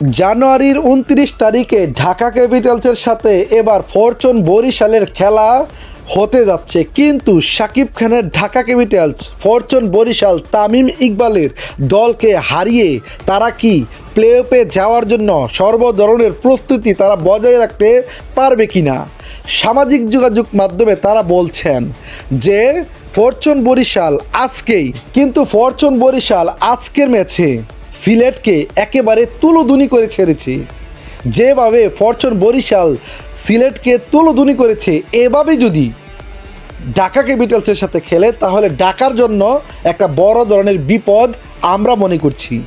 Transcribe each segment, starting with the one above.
জানুয়ারির উনত্রিশ তারিখে ঢাকা ক্যাপিটালসের সাথে এবার ফরচুন বরিশালের খেলা হতে যাচ্ছে। কিন্তু শাকিব খানের ঢাকা ক্যাপিটালস, ফরচুন বরিশাল, তামিম ইকবালের দলকে হারিয়ে তারা কি প্লে অফে যাওয়ার জন্য সর্ব ধরনের প্রস্তুতি তারা বজায় রাখতে পারবে কি না সামাজিক যোগাযোগ মাধ্যমে তারা বলছেন যে, ফরচুন বরিশাল আজকেই, কিন্তু ফরচুন বরিশাল আজকের ম্যাচে সিলেটকে একেবারে তুলোধুনি করে ছেড়েছে। যেভাবে ফরচুন বরিশাল সিলেটকে তুলোধুনি করেছে, এভাবে যদি ঢাকা ক্যাপিটালসের সাথে খেলে, তাহলে ঢাকার জন্য একটা বড় ধরনের বিপদ আমরা মনে করছি।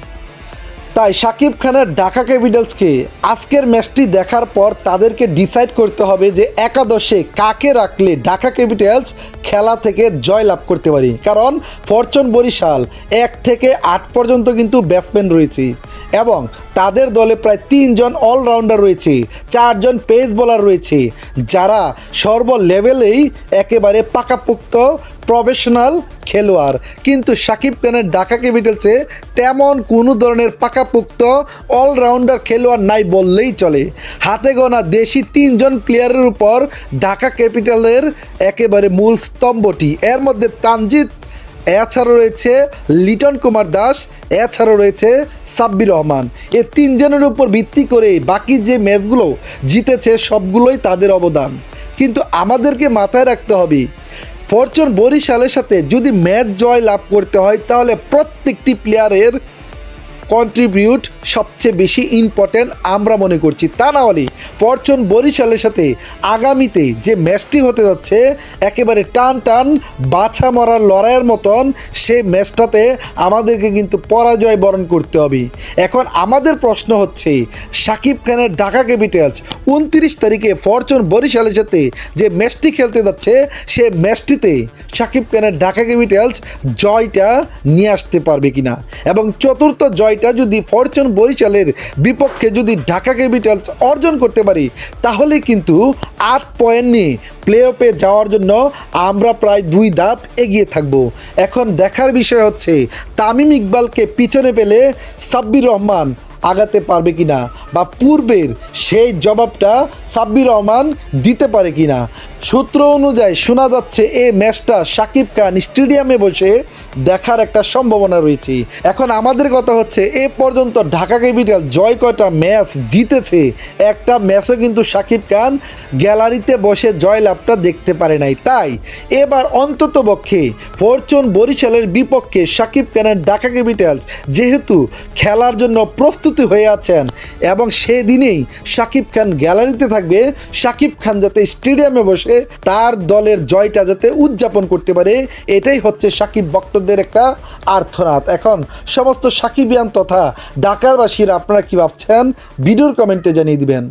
তাই সাকিব খানের ঢাকা ক্যাপিটালসকে আজকের ম্যাচটি দেখার পর তাদেরকে ডিসাইড করতে হবে যে একাদশে কাকে রাখলে ঢাকা ক্যাপিটালস খেলা থেকে জয় লাভ করতে পারি। কারণ ফরচুন বরিশাল এক থেকে আট পর্যন্ত কিন্তু ব্যাটসম্যান রয়েছে এবং তাদের দলে প্রায় তিনজন অলরাউন্ডার রয়েছে, চারজন পেস বোলার রয়েছে, যারা সর্ব লেভেলেই একেবারে পাকাপোক্ত প্রফেশনাল খেলোয়াড়। কিন্তু সাকিব খানের ঢাকা ক্যাপিটালসে তেমন কোনো ধরনের পাকাপোক্ত অলরাউন্ডার খেলোয়াড় নাই বললেই চলে। হাতে গোনা দেশি তিনজন প্লেয়ারের উপর ঢাকা ক্যাপিটালের একেবারে মূল স্তম্ভটি। এর মধ্যে তানজিৎ এছাড়াও রয়েছে লিটন কুমার দাস, এছাড়াও রয়েছে সাব্বির রহমান। এ তিনজনের উপর ভিত্তি করে বাকি যে ম্যাচগুলো জিতেছে, সবগুলোই তাদের অবদান। কিন্তু আমাদেরকে মাথায় রাখতে হবে, ফরচুন বরিশালের সাথে যদি ম্যাচ জয় লাভ করতে হয়, তাহলে প্রত্যেকটি প্লেয়ারের কন্ট্রিবিউট সবচেয়ে বেশি ইম্পর্ট্যান্ট আমরা মনে করছি। তা না হলে ফরচুন বরিশালের সাথে আগামীতে যে ম্যাচটি হতে যাচ্ছে, একেবারে টান টান বাছা মরার লড়াইয়ের মতন সে ম্যাচটাতে আমাদেরকে কিন্তু পরাজয় বরণ করতে হবে। এখন আমাদের প্রশ্ন হচ্ছে, সাকিব খানের ঢাকা ক্যাপিটালস উনত্রিশ তারিখে ফরচুন বরিশালের সাথে যে ম্যাচটি খেলতে যাচ্ছে, সে ম্যাচটিতে সাকিব খানের ঢাকা ক্যাপিটালস জয়টা নিয়ে আসতে পারবে কিনা? এবং চতুর্থ জয়টা যদি ফরচুন বরিশালের বিপক্ষে যদি ঢাকা ক্যাপিটালস অর্জন করতে পারি, তাহলে কিন্তু আট পয়েন্ট নিয়ে প্লে অফে যাওয়ার জন্য আমরা প্রায় দুই ধাপ এগিয়ে থাকব। এখন দেখার বিষয় হচ্ছে, তামিম ইকবালকে পিছনে পেলে সাব্বির রহমান আগাতে পারবে কিনা বা পূর্বের সেই জবাবটা সাব্বির রহমান দিতে পারে কিনা? সূত্র অনুযায়ী শোনা যাচ্ছে এই ম্যাচটা সাকিব খান স্টেডিয়ামে বসে দেখার একটা সম্ভাবনা রয়েছে। এখন আমাদের কথা হচ্ছে, এ পর্যন্ত ঢাকা ক্যাপিটাল জয় কয়টা ম্যাচ জিতেছে, একটা ম্যাচও কিন্তু সাকিব খান গ্যালারিতে বসে জয়লাভটা দেখতে পারে নাই। তাই এবার অন্তত পক্ষে ফরচুন বরিশালের বিপক্ষে সাকিব খানের ঢাকা ক্যাপিটালস যেহেতু খেলার জন্য প্রস্তুতি হয়ে আছেন এবং সেদিনেই সাকিব খান গ্যালারিতে থাকবে, সাকিব খান যাতে স্টেডিয়ামে বসে তার দলের জয়টা যাতে উদযাপন করতে পারে, এটাই হচ্ছে সাকিব ভক্তদের একটা আর্থনাথ এখন সমস্ত সাকিবিয়ান তথা ঢাকারবাসীরা আপনারা কি ভাবছেন? ভিডিওর কমেন্টে জানিয়ে দিবেন।